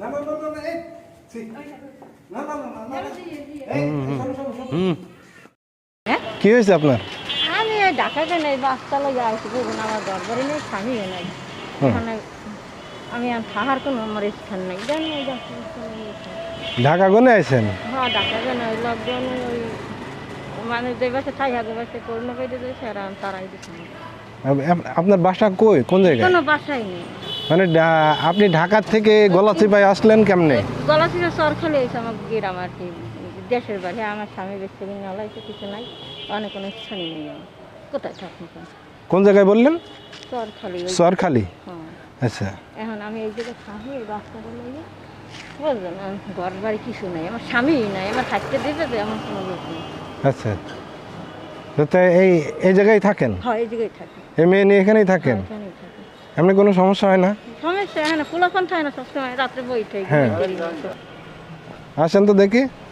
না না না না এই। না না না না না না। এই শোনো শোনো শোনো হ্যাঁ? কি হয়েছে আপনার? আমি ওই আসি আমার ঘর বাড়ি নেই স্বামীও নাই। ওখানে আমি আর থাকার কোনো আমার স্থান নেই জানি ওই ঢাকা গনে আইছেন? হ্যাঁ ঢাকাতে নয় লকডাউন ওই মানে যে বাসে থাই হাতে বাসে করোনা দিয়েছে আর তারাই দিচ্ছি আপ- আপ- আপনার বাসা কই? কোন জায়গায়? কোনো বাসাই নেই। মানে আপনি ঢাকা থেকে গলাচিপায় আসলেন কেমনে? গলা ছিল সর খেলে এসে আমার গ্রাম আর কি দেশের বাড়ি আমার স্বামী বেশি দিন নলাইছে কিছু নাই অনেক কোনো স্থানই নেই আমার। কোথায় থাকুন কোন জায়গায় বললেন? সর খালি ওই সরখালি? হ্যাঁ। আচ্ছা। এখন আমি এই জায়গায় থাকি এই লাগে বুঝলেন আমার ঘর বাড়ি কিছু নাই আমার স্বামীই নাই আমার থাকতে দিতে তো এমন কোনো লোক নেই। আচ্ছা। তো এই এই জায়গায় থাকেন? হয় এই জায়গায় থাকি। এই মেয়ে নিয়ে এখানেই থাকেন? এখানেই থাকি। এমনি কোনো সমস্যা হয় না? সমস্যা হয় না পোলাপান থাকে না সবসময় রাত্রে বই থাকে। হ্যাঁ। আসেন তো দেখি এগুলো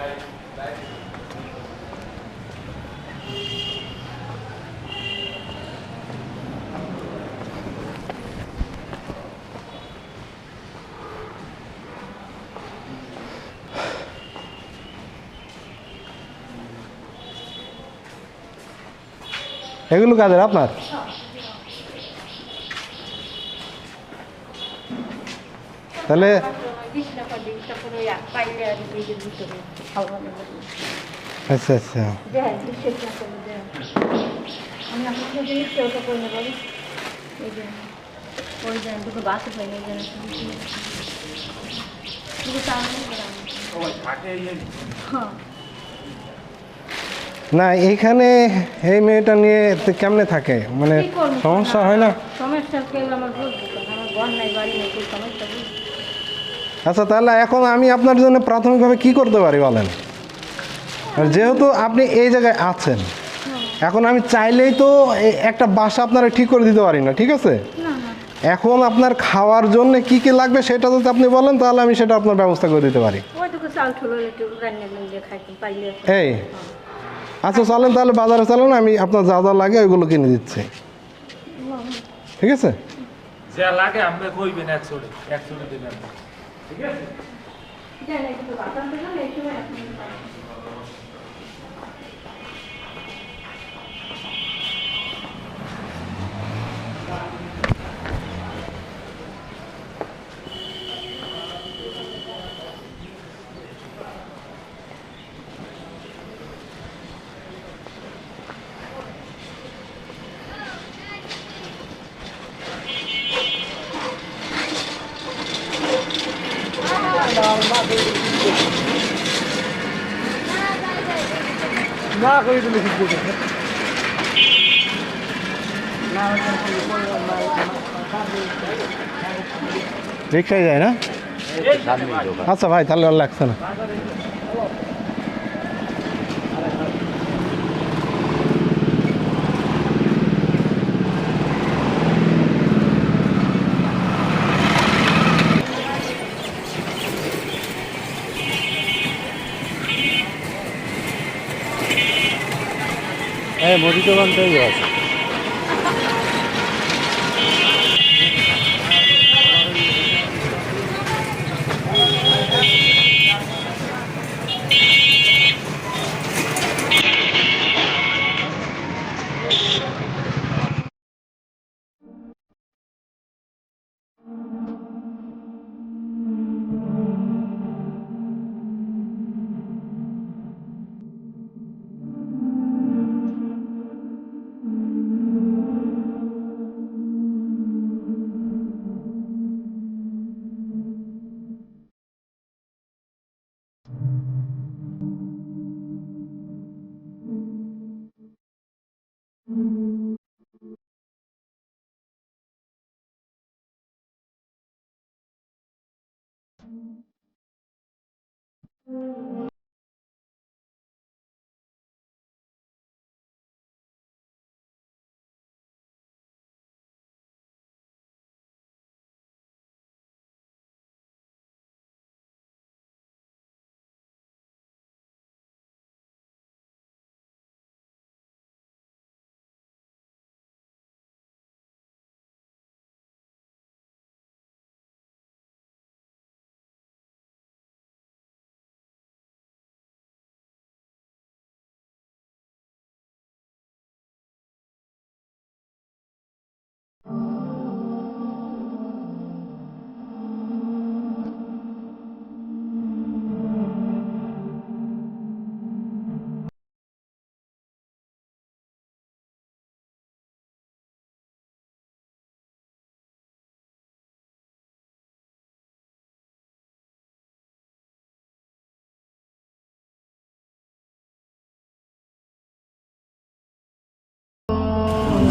কাদের আপনার তাহলে বিছনা পাতি, তারপরে ওই পাইলে আর এই যে ভিতরে হাওয়া লাগে। আচ্ছা আচ্ছা। বাসে পাইনি এই জন্য শুধু তাও নেই হ্যাঁ না এইখানে এই মেয়েটা নিয়ে কেমনে থাকে? মানে সমস্যা হয় না? আচ্ছা তাহলে এখন আমি আপনার জন্য প্রাথমিকভাবে কি করতে পারি বলেন? যেহেতু আপনি এই জায়গায় আছেন এখন আমি চাইলেই তো একটা বাসা আপনারা ঠিক করে দিতে পারি না ঠিক আছে? এখন আপনার খাওয়ার জন্য কি কি লাগবে সেটা যদি আপনি বলেন তাহলে আমি সেটা আপনার ব্যবস্থা করে দিতে পারি। এই। আচ্ছা চলেন তাহলে বাজারে চলেন আমি আপনার যা যা লাগে ওইগুলো কিনে দিচ্ছি। ঠিক আছে? যা লাগে আপনি কইবেন একশো একশো দেবেন। ঠিক আছে? করে দিলে ঠিক করবে রিক্সায় যায় না? আচ্ছা ভাই তাহলে আর লাগছে না। হ্যাঁ মুদি দোকান তো আছে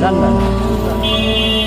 যান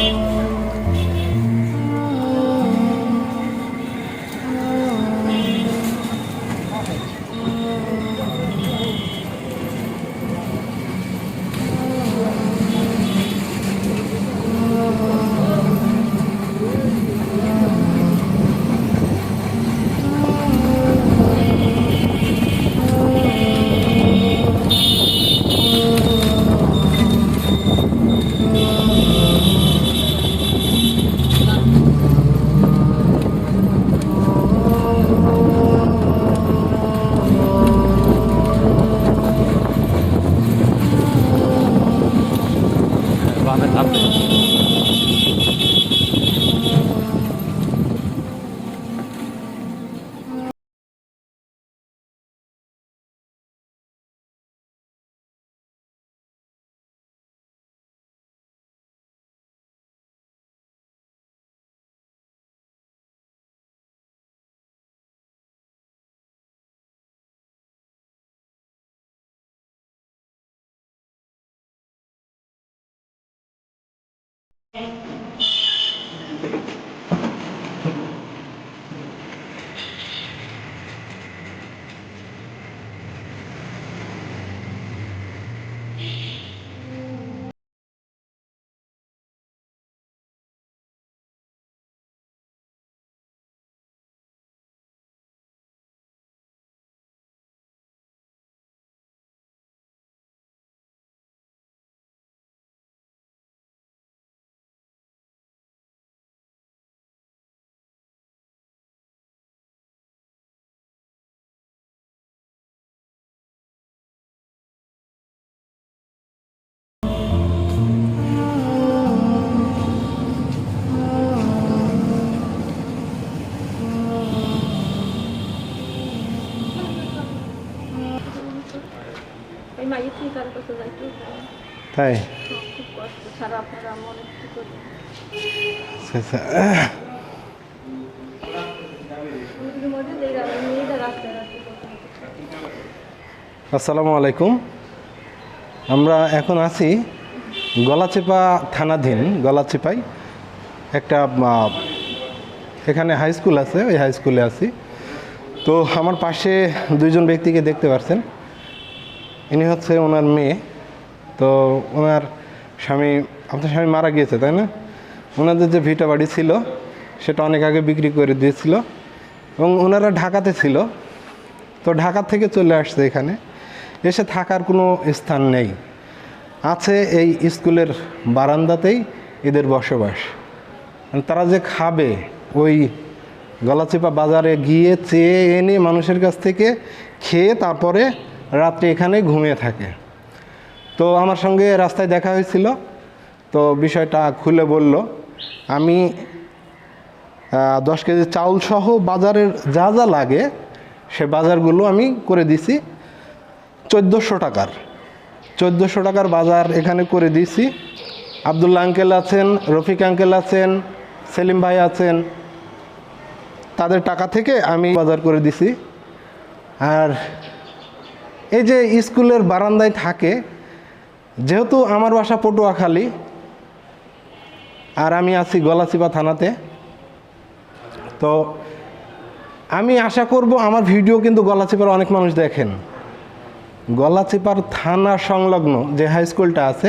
এই মাইয়ে থেকে কারও কাছে যাইতে তাই? খুব কষ্ট। ছাড়া আপনারা আমি অনেক কিছু করি। অনেকের মধ্যে যে মেয়েটা রাস্তায় রাস্তায় আসসালামু আলাইকুম। আমরা এখন আছি গলাচিপা থানাধীন গলাচিপাই। একটা এখানে হাই স্কুল আছে ওই হাই স্কুলে আছি। তো আমার পাশে দুইজন ব্যক্তিকে দেখতে পাচ্ছেন ইনি হচ্ছে ওনার মেয়ে। তো ওনার স্বামী আপনার স্বামী মারা গিয়েছে, তাই না? ওনাদের যে ভিটা বাড়ি ছিল, সেটা অনেক আগে বিক্রি করে দিয়েছিল। এবং ওনারা ঢাকাতে ছিল। তো ঢাকা থেকে চলে আসছে এখানে। এসে থাকার কোনো স্থান নেই। আছে এই স্কুলের বারান্দাতেই এদের বসবাস। তারা যে খাবে, ওই গলাচিপা বাজারে গিয়ে চেয়ে এনে মানুষের কাছ থেকে খেয়ে তারপরে রাত্রে এখানে ঘুমিয়ে থাকে। তো আমার সঙ্গে রাস্তায় দেখা হয়েছিল। তো বিষয়টা খুলে বলল, আমি দশ কেজি চাউল সহ বাজারের যা যা লাগে, সে বাজারগুলো আমি করে দিছি চোদ্দোশো টাকার। চোদ্দোশো টাকার বাজার এখানে করে দিছি। আবদুল্লা আঙ্কেল আছেন, রফিক আঙ্কেল আছেন, সেলিম ভাই আছেন। তাদের টাকা থেকে আমি বাজার করে দিছি। আর এই যে স্কুলের বারান্দায় থাকে, যেহেতু আমার বাসা পটুয়াখালী, আর আমি আছি গলাচিপা থানাতে, তো আমি আশা করব আমার ভিডিও কিন্তু গলাচিপার অনেক মানুষ দেখেন। গলাচিপার থানা সংলগ্ন যে হাই স্কুলটা আছে,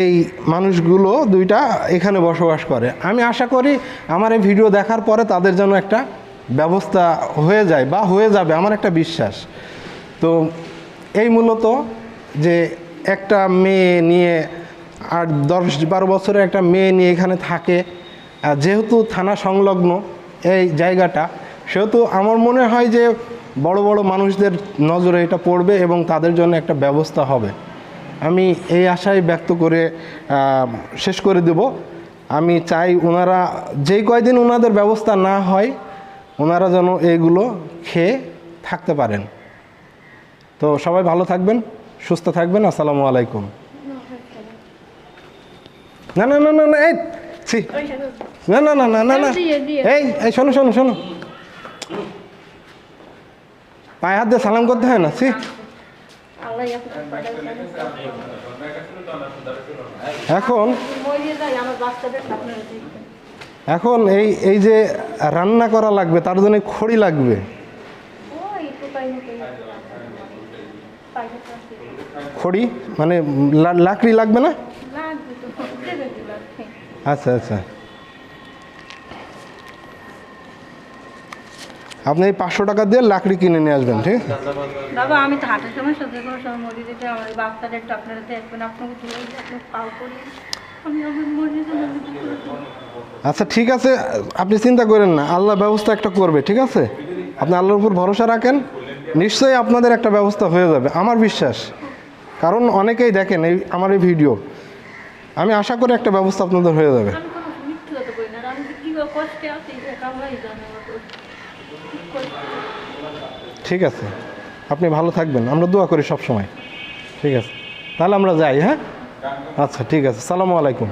এই মানুষগুলো দুইটা এখানে বসবাস করে। আমি আশা করি আমার এই ভিডিও দেখার পরে তাদের জন্য একটা ব্যবস্থা হয়ে যায় বা হয়ে যাবে, আমার একটা বিশ্বাস। তো এই মূলত যে একটা মেয়ে নিয়ে আর দশ বারো বছরের একটা মেয়ে নিয়ে এখানে থাকে যেহেতু থানা সংলগ্ন এই জায়গাটা, সেহেতু আমার মনে হয় যে বড় বড় মানুষদের নজরে এটা পড়বে এবং তাদের জন্য একটা ব্যবস্থা হবে। আমি এই আশাই ব্যক্ত করে শেষ করে দেব। আমি চাই ওনারা, যেই কয়দিন ওনাদের ব্যবস্থা না হয়, ওনারা যেন এইগুলো খেয়ে থাকতে পারেন। তো সবাই ভালো থাকবেন সুস্থ থাকবেন আসসালামু আলাইকুম। না না না না না এই ছি। না না না না না না। এই এই শোনো শোনো শোনো। পায়ে হাত দিয়ে সালাম করতে হয় না ছি। এখন এখন এই এই যে রান্না করা লাগবে তার জন্য খড়ি লাগবে ওই কোথায় মতো পাইকার কাছে খড়ি? মানে লাকড়ি লাগবে না? আচ্ছা আচ্ছা। আপনি এই পাঁচশো টাকা দিয়ে লাকড়ি কিনে নিয়ে আসবেন ঠিক? বাবা আমি তো হাটের সময় সহ্য কোনো সময় মরি দিতে আমার বাচ্চাদের একটু আপনারা দেখবেন আপনাকে তুলে আপনার পাও করি আমি আমার মরি জন্য আমি কি করব? আচ্ছা ঠিক আছে আপনি চিন্তা করেন না। আল্লাহ ব্যবস্থা একটা করবে ঠিক আছে? আপনি আল্লাহর উপর ভরসা রাখেন। নিশ্চয়ই আপনাদের একটা ব্যবস্থা হয়ে যাবে আমার বিশ্বাস। কারণ অনেকেই দেখেন এই আমার এই ভিডিও। আমি আশা করি একটা ব্যবস্থা আপনাদের হয়ে যাবে? ঠিক আছে আপনি ভালো থাকবেন আমরা দোয়া করি সব সময় ঠিক আছে তাহলে আমরা যাই হ্যাঁ? আচ্ছা ঠিক আছে সালামু আলাইকুম।